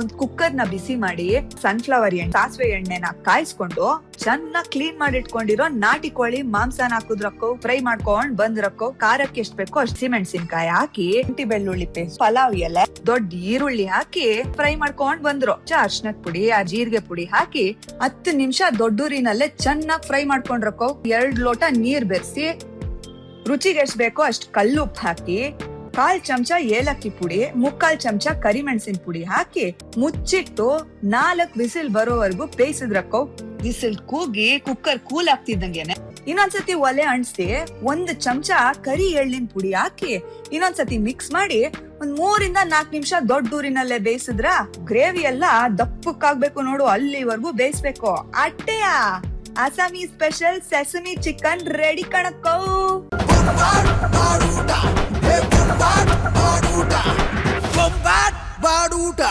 ಒಂದ್ ಕುಕ್ಕರ್ನ ಬಿಸಿ ಮಾಡಿ ಸನ್ಫ್ಲವರ್ ಎಣ್ಣೆ, ಸಾಸಿವೆ ಎಣ್ಣೆನ ಕಾಯಿಸ್ಕೊಂಡು, ಚೆನ್ನಾಗ್ ಕ್ಲೀನ್ ಮಾಡಿ ಇಟ್ಕೊಂಡಿರೋ ನಾಟಿ ಕೋಳಿ ಮಾಂಸನ ಹಾಕುದ್ರಕ್ಕೋ ಫ್ರೈ ಮಾಡ್ಕೊಂಡ್ ಬಂದ್ರಕ್ಕೋ, ಖಾರಕ್ಕೆ ಎಷ್ಟ್ ಬೇಕೋ ಅಷ್ಟ್ ಸಿಮೆಣಸಿನ್ಕಾಯಿ ಹಾಕಿ, ಶುಂಠಿ, ಬೆಳ್ಳುಳ್ಳಿ ಪೇಸ್ಟ್, ಪಲಾವ್ ಎಲೆ, ದೊಡ್ಡ ಈರುಳ್ಳಿ ಹಾಕಿ ಫ್ರೈ ಮಾಡ್ಕೊಂಡ್ ಬಂದ್ರು. ಚ ಅರ್ಶನಕ್ ಪುಡಿ, ಆ ಜೀರಿಗೆ ಪುಡಿ ಹಾಕಿ ಹತ್ತು ನಿಮಿಷ ದೊಡ್ಡೂರಿನಲ್ಲೇ ಚೆನ್ನಾಗ್ ಫ್ರೈ ಮಾಡ್ಕೊಂಡ್ರಕ್ಕೋ, ಎರಡ್ ಲೋಟ ನೀರ್ ಬೆರೆಸಿ, ರುಚಿಗೆ ಎಷ್ಟ್ ಬೇಕೋ ಅಷ್ಟ್ ಕಲ್ಲುಪ್ಪು ಹಾಕಿ ಕಾಲ್ ಚಮಚ ಏಲಕ್ಕಿ ಪುಡಿ, ಮುಕ್ಕಾಲ್ ಚಮಚ ಕರಿಮೆಣಸಿನ ಪುಡಿ ಹಾಕಿ ಮುಚ್ಚಿಟ್ಟು ನಾಲ್ಕ್ ಬಿಸಿಲ್ ಬರೋವರೆಗೂ ಬೇಯಿಸಿದ್ರಕ್ಕೋ ಬಿಸಿಲ್ ಕೂಗಿ ಕುಕ್ಕರ್ ಕೂಲ್ ಆಗ್ತಿದ್ದಂಗೆನೆ. ಇನ್ನೊಂದ್ಸತಿ ಒಲೆ ಅಣಿಸಿ ಒಂದ್ ಚಮಚ ಕರಿ ಎಳ್ಳಿನ ಪುಡಿ ಹಾಕಿ ಇನ್ನೊಂದ್ಸತಿ ಮಿಕ್ಸ್ ಮಾಡಿ ಒಂದ್ ಮೂರಿಂದ ನಾಲ್ಕ್ ನಿಮಿಷ ದೊಡ್ಡ ಊರಿನಲ್ಲೇ ಬೇಯಿಸಿದ್ರ? ಗ್ರೇವಿ ಎಲ್ಲ ದಪ್ಪಕ್ಕಾಗ್ಬೇಕು ನೋಡು, ಅಲ್ಲಿವರೆಗೂ ಬೇಯಿಸ್ಬೇಕು. ಅಟ್ಟೆಯ? ಅಸಾಮಿ ಸ್ಪೆಷಲ್ ಸೆಸಮಿ ಚಿಕನ್ ರೆಡಿ ಕಣಕ್ಕೋ. ಬೊಂಬಾಟ್ ಬಾಡೂಟ